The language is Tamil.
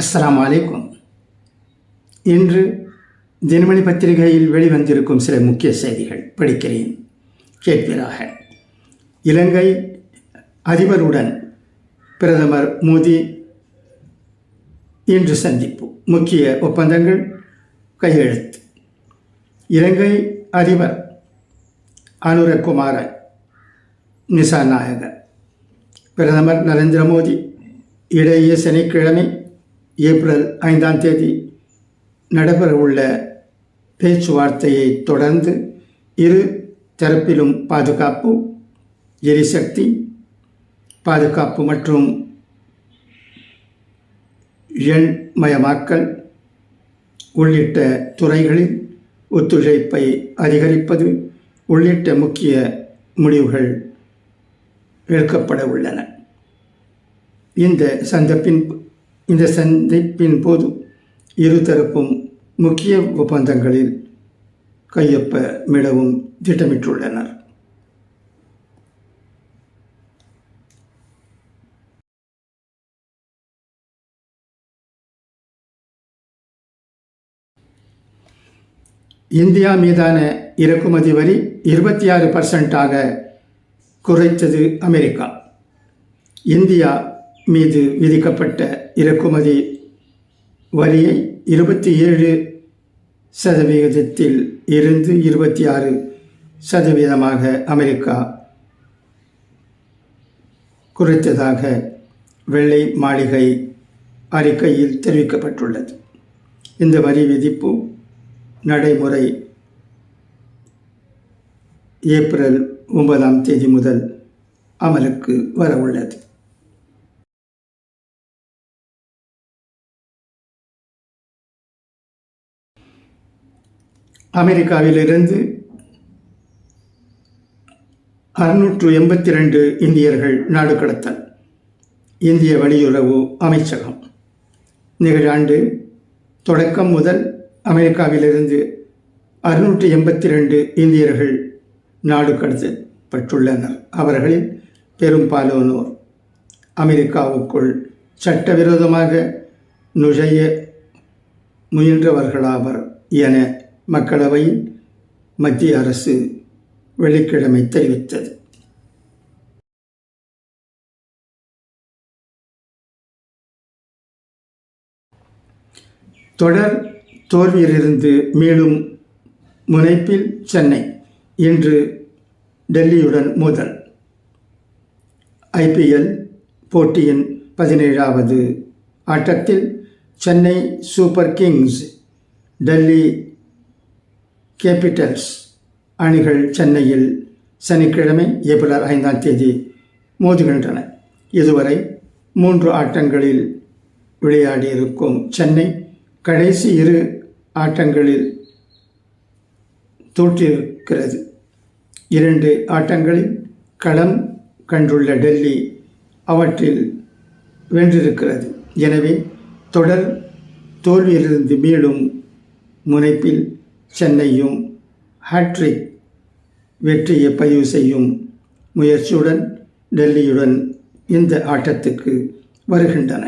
அஸ்லாம் அலைக்கும். இன்று தினமணி பத்திரிகையில் வெளிவந்திருக்கும் சில முக்கிய செய்திகள் படிக்கிறேன். கேட்பீராக. இலங்கை அதிபருடன் பிரதமர் மோடி இன்று சந்திப்பு. முக்கிய ஒப்பந்தங்கள் கையெழுத்து. இலங்கை அதிபர் அனுரகுமார நிசாநாயகர் பிரதமர் நரேந்திர மோடி இடையே சனிக்கிழமை ஏப்ரல் ஐந்தாம் தேதி நடைபெறவுள்ள பேச்சுவார்த்தையை தொடர்ந்து இரு தரப்பிலும் பாதுகாப்பு எரிசக்தி பாதுகாப்பு மற்றும் எண்மயமாக்கல் உள்ளிட்ட துறைகளில் ஒத்துழைப்பை அதிகரிப்பது உள்ளிட்ட முக்கிய முடிவுகள் எடுக்கப்பட உள்ளன. இந்த சந்தப்பின் இந்த சந்திப்பின் போது இருதரப்பும் முக்கிய ஒப்பந்தங்களில் கையொப்பமிடவும் திட்டமிட்டுள்ளனர். இந்தியா மீதான இறக்குமதி வரி இருபத்தி ஆறு பர்சன்டாக குறைத்தது அமெரிக்கா. இந்தியா மீது விதிக்கப்பட்ட இறக்குமதி வரியை இருபத்தி ஏழு சதவிகிதத்தில் இருந்து இருபத்தி ஆறு சதவீதமாக அமெரிக்கா குறைத்ததாக வெள்ளை மாளிகை அறிக்கையில் தெரிவிக்கப்பட்டுள்ளது. இந்த வரி விதிப்பு நடைமுறை ஏப்ரல் ஒன்பதாம் தேதி முதல் அமலுக்கு வரவுள்ளது. அமெரிக்காவிலிருந்து அறுநூற்று எண்பத்தி ரெண்டு இந்தியர்கள் நாடு கடத்தல். இந்திய வெளியுறவு அமைச்சகம். நிகழாண்டு தொடக்கம் முதல் அமெரிக்காவிலிருந்து அறுநூற்றி எண்பத்தி ரெண்டு இந்தியர்கள் நாடு கடத்தப்பட்டுள்ளனர். அவர்களில் பெரும்பாலானோர் அமெரிக்காவுக்குள் சட்டவிரோதமாக நுழைய முயன்றவர்களாவர் என மக்களவையில் மத்திய அரசு வெள்ளிக்கிழமை தெரிவித்தது. தொடர் தோல்வியிலிருந்து மீளும் முனைப்பில் சென்னை இன்று டெல்லியுடன் மோதல். ஐபிஎல் போட்டியின் பதினேழாவது ஆட்டத்தில் Chennai super kings Delhi capitals அணிகள் சென்னையில் சனிக்கிழமை ஏப்ரல் ஐந்தாம் தேதி மோதுகின்றன. இதுவரை மூன்று ஆட்டங்களில் விளையாடியிருக்கும் சென்னை கடைசி இரு ஆட்டங்களில் தோற்றிருக்கிறது. இரண்டு ஆட்டங்களில் களம் கண்டுள்ள டெல்லி அவற்றில் வென்றிருக்கிறது. எனவே தொடர் தோல்வியிலிருந்து மீளும் முனைப்பில் சென்னையும் ஹாட்ரிக் வெற்றியை பதிவு செய்யும் முயற்சியுடன் டெல்லியுடன் இந்த ஆட்டத்துக்கு வருகின்றன.